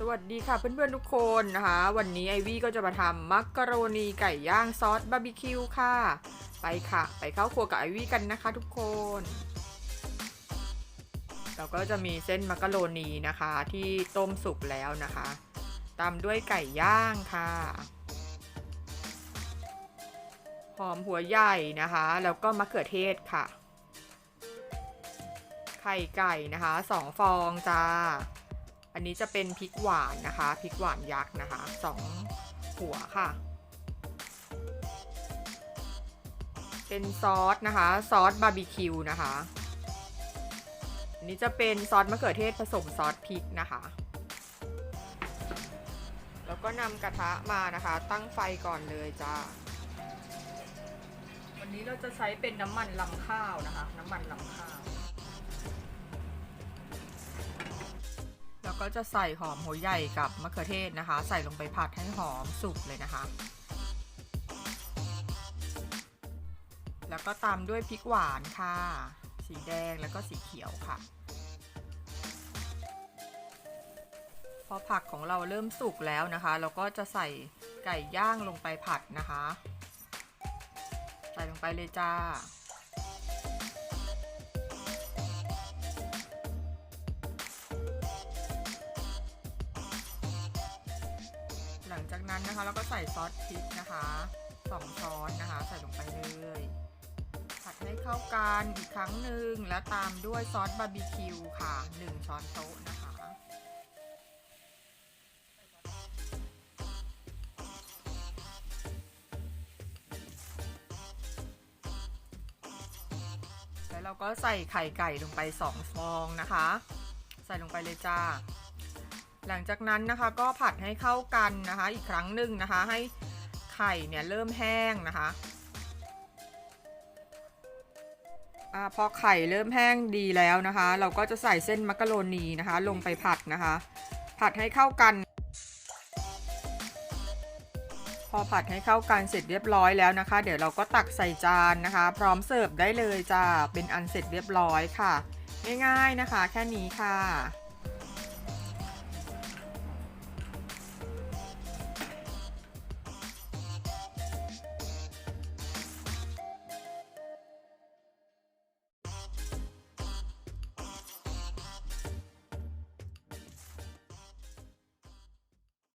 สวัสดีค่ะเพื่อนๆทุกคนนะคะ วันนี้ไอวี่ก็จะมาทำมักกะโรนีไก่ย่างซอสบาร์บีคิวค่ะ ไปค่ะ ไปเข้าครัวกับไอวี่กันนะคะทุกคน เราก็จะมีเส้นมักกะโรนีนะคะที่ต้มสุกแล้วนะคะ ตามด้วยไก่ย่างค่ะ หอมหัวใหญ่นะคะ แล้วก็มะเขือเทศค่ะ ไข่ไก่นะคะสองฟองจ้า อันนี้จะเป็นพริกหวานนะคะพริกหวานยักษ์นะคะสองหัวค่ะ เป็นซอสนะคะซอสบาร์บีคิวนะคะอันนี้จะเป็นซอสมะเขือเทศผสมซอสพริกนะคะ แล้วก็นำกระทะมานะคะ ตั้งไฟก่อนเลยจ้าวันนี้เราจะใช้เป็นน้ำมันลำข้าวนะคะ น้ำมันลำข้าว ก็จะใส่หอมหัวใหญ่กับมะเขือเทศนะคะ ใส่ลงไปผัดให้หอมสุกเลยนะคะ แล้วก็ตามด้วยพริกหวานค่ะ สีแดงแล้วก็สีเขียวค่ะ พอผักของเราเริ่มสุกแล้วนะคะ เราก็จะใส่ไก่ย่างลงไปผัดนะคะ ใส่ลงไปเลยจ้า จากนั้นนะคะเราก็ใส่ซอสพริกนะคะสองช้อนนะคะ ใส่ลงไปเลยผัดให้เข้ากันอีกครั้งหนึ่งแล้วตามด้วยซอสบาร์บีคิวค่ะหนึ่งช้อนโต๊ะนะคะแล้วเราก็ใส่ไข่ไก่ลงไป2ฟองนะคะ ใส่ลงไปเลยจ้า หลังจากนั้นนะคะก็ผัดให้เข้ากันนะคะ อีกครั้งหนึ่งนะคะ ให้ไข่เนี่ยเริ่มแห้งนะคะอพอไข่เริ่มแห้งดีแล้วนะคะ เราก็จะใส่เส้นมักกะโรนีนะคะ ลงไปผัดนะคะ ผัดให้เข้ากัน พอผัดให้เข้ากันเสร็จเรียบร้อยแล้วนะคะ เดี๋ยวเราก็ตักใส่จานนะคะ พร้อมเสิร์ฟได้เลยจ้าเป็นอันเสร็จเรียบร้อยค่ะ ง่ายๆนะคะ แค่นี้ค่ะ